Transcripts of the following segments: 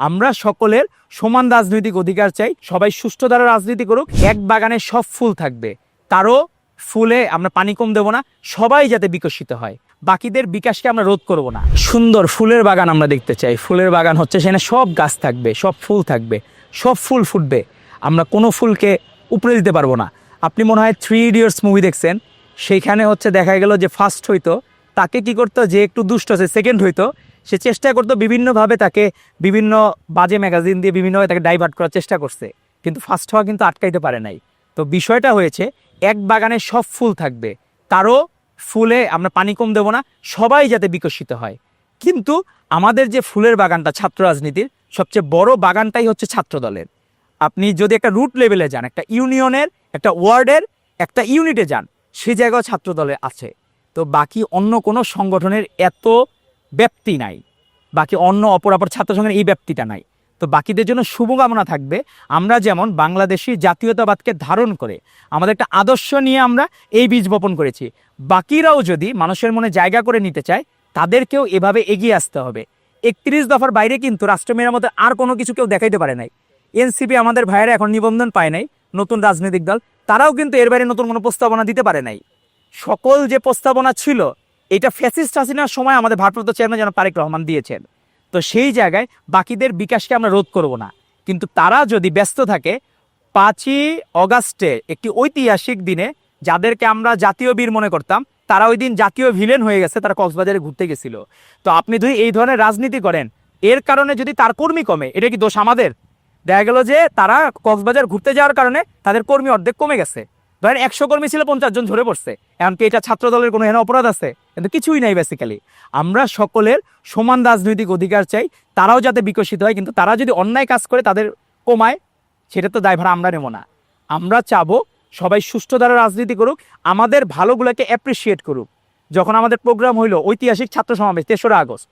আমরা সকলের সমান রাজনৈতিক অধিকার চাই, সবাই সুষ্ঠু দ্বারা রাজনীতি করুক, এক বাগানে সব ফুল থাকবে, তারও ফুলে আমরা পানি কম দেবো না, সবাই যাতে বিকশিত হয়, বাকিদের বিকাশকে আমরা রোধ করব না। সুন্দর ফুলের বাগান আমরা দেখতে চাই, ফুলের বাগান হচ্ছে সেখানে সব গাছ থাকবে, সব ফুল থাকবে, সব ফুল ফুটবে, আমরা কোনো ফুলকে উপরে দিতে পারব না। আপনি মনে হয় থ্রি ইডিয়টস মুভি দেখছেন, সেইখানে হচ্ছে দেখা গেল যে ফার্স্ট হইতো, তাকে কি করতো যে একটু দুষ্ট আছে সেকেন্ড হইতো সে চেষ্টা করতো বিভিন্নভাবে তাকে বিভিন্ন বাজে ম্যাগাজিন দিয়ে বিভিন্নভাবে তাকে ডাইভার্ট করার চেষ্টা করছে। কিন্তু ফার্স্ট হওয়া কিন্তু আটকাইতে পারে নাই। তো বিষয়টা হয়েছে, এক বাগানে সব ফুল থাকবে। তারও ফুলে আমরা পানি কম দেবো না, সবাই যাতে বিকশিত হয়। কিন্তু আমাদের যে ফুলের বাগানটা ছাত্র রাজনীতির, সবচেয়ে বড় বাগানটাই হচ্ছে ছাত্র দলের আপনি যদি একটা রুট লেভেলে যান, একটা ইউনিয়নের একটা ওয়ার্ডের, একটা ইউনিটে যান, সে জায়গাও ছাত্র দলে আছে। তো বাকি অন্য কোনো সংগঠনের এত ব্যাপ্তি নাই। বাকি অন্য অপরাপর ছাত্র সংঘের এই ব্যাপ্তিটা নাই। তো বাকিদের জন্য শুভকামনা থাকবে, আমরা যেমন বাংলাদেশি জাতীয়তাবাদকে ধারণ করে আমাদের একটা আদর্শ নিয়ে আমরা এই বীজ বপন করেছি। বাকিরাও যদি মানুষের মনে জায়গা করে নিতে চায়, তাদেরকেও এভাবে এগিয়ে আসতে হবে। একত্রিশ দফার বাইরে কিন্তু রাষ্ট্র মেরামতের আর কোনো কিছু কেউ দেখাইতে পারে নাই। এনসিপি আমাদের ভাইয়েরা এখন নিবন্ধন পায় নাই, নতুন রাজনৈতিক দল, তারাও কিন্তু এর বাইরে নতুন কোনো প্রস্তাবনা দিতে পারে নাই। সকল যে প্রস্তাবনা ছিল এটা ফ্যাসিস্ট হাসিনার সময় আমাদের ভারপ্রাপ্ত চেয়ারম্যান যেন তারেক রহমান দিয়েছেন। তো সেই জায়গায় বাকিদের বিকাশকে আমরা রোধ করব না। কিন্তু তারা যদি ব্যস্ত থাকে, পাঁচই অগাস্টে একটি ঐতিহাসিক দিনে যাদেরকে আমরা জাতীয় বীর মনে করতাম, তারা ওই দিন জাতীয় ভিলেন হয়ে গেছে, তারা কক্সবাজারে ঘুরতে গেছিল। তো আপনি যদি এই ধরনের রাজনীতি করেন, এর কারণে যদি তার কর্মী কমে, এটা কি দোষ আমাদের? দেখা গেল যে তারা কক্সবাজার ঘুরতে যাওয়ার কারণে তাদের কর্মী অর্ধেক কমে গেছে। ধরেন একশো কর্মী ছিল, পঞ্চাশ জন ঝরে পড়ছে। এমনকি এটা ছাত্র দলের কোনো এখানে অপরাধ আছে। কিন্তু কিছুই নাই বেসিক্যালি আমরা সকলের সমান রাজনৈতিক অধিকার চাই, তারাও যাতে বিকশিত হয়, কিন্তু তারা যদি অন্যায় কাজ করে, তাদের কমায়, সেটা তো দায়ভার আমরা নেব না। আমরা চাবো সবাই সুষ্ঠু দ্বারা রাজনীতি করুক, আমাদের ভালোগুলোকে অ্যাপ্রিসিয়েট করুক। যখন আমাদের প্রোগ্রাম হইল, ঐতিহাসিক ছাত্র সমাবেশ, তেসরা আগস্ট।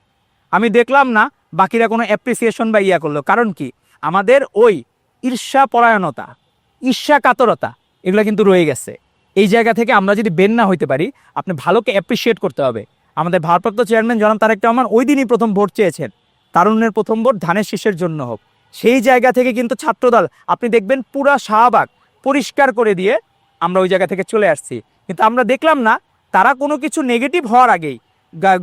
আমি দেখলাম না, বাকিরা কোনো অ্যাপ্রিসিয়েশন বা ইয়া করল। কারণ কি? আমাদের ওই ঈর্ষা পরায়ণতা ঈর্ষা কাতরতা এগুলো কিন্তু রয়ে গেছে। এই জায়গা থেকে আমরা যদি বেন না হইতে পারি আপনি ভালোকে অ্যাপ্রিসিয়েট করতে হবে। আমাদের ভারপ্রাপ্ত চেয়ারম্যান জনাব তারেক রহমান ওই দিনই প্রথম ভোট চেয়েছেন। তারুণ্যের প্রথম ভোট ধানের শীষের জন্য হোক। সেই জায়গা থেকে কিন্তু ছাত্রদল, আপনি দেখবেন পুরা শাহবাগ পরিষ্কার করে দিয়ে আমরা ওই জায়গা থেকে চলে আসছি। কিন্তু আমরা দেখলাম না, তারা কোনো কিছু নেগেটিভ হওয়ার আগেই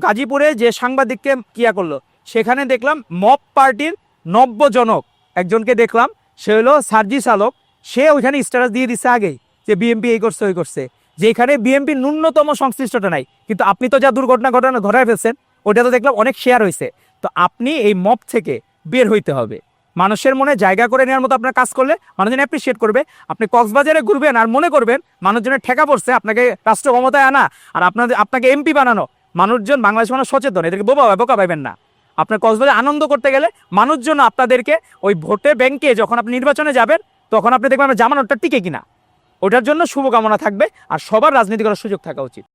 গাজীপুরে যে সাংবাদিককে কিয়া করল, সেখানে দেখলাম মব পার্টির নব্যজনক একজনকে দেখলাম, সে হলো সার্জিস আলোক সে ওইখানে স্ট্যাটাস দিয়ে দিচ্ছে আগেই। যে বিএমপি এই করছে, ওই করছে। যেখানে বিএমপি ন্যূনতম সংশ্লিষ্টতা নাই, কিন্তু আপনি তো যা দুর্ঘটনা ঘটনা, ঘটায় ফেলছেন ওটা তো দেখলাম অনেক শেয়ার হয়েছে তো আপনি এই মব থেকে বের হইতে হবে। মানুষের মনে জায়গা করে নেওয়ার মতো আপনার কাজ করলে মানুষজন অ্যাপ্রিসিয়েট করবে। আপনি কক্সবাজারে ঘুরবেন আর মনে করবেন মানুষজনের ঠেকা পড়ছে, আপনাকে রাষ্ট্র ক্ষমতায় আনা আর আপনাদের আপনাকে এমপি বানানো। মানুষজন, বাংলাদেশ মানুষ সচেতন, এদেরকে বোবা, বোকা পাইবেন না। আপনার কক্সবাজারে আনন্দ করতে গেলে মানুষজন আপনাদেরকে ওই ভোটে ব্যাংকে যখন আপনি নির্বাচনে যাবেন, তখন আপনি দেখবেন আপনার জামানতটা টিকে কিনা। ওটার জন্য শুভকামনা থাকবে আর সবার রাজনীতি করার সুযোগ থাকা উচিত।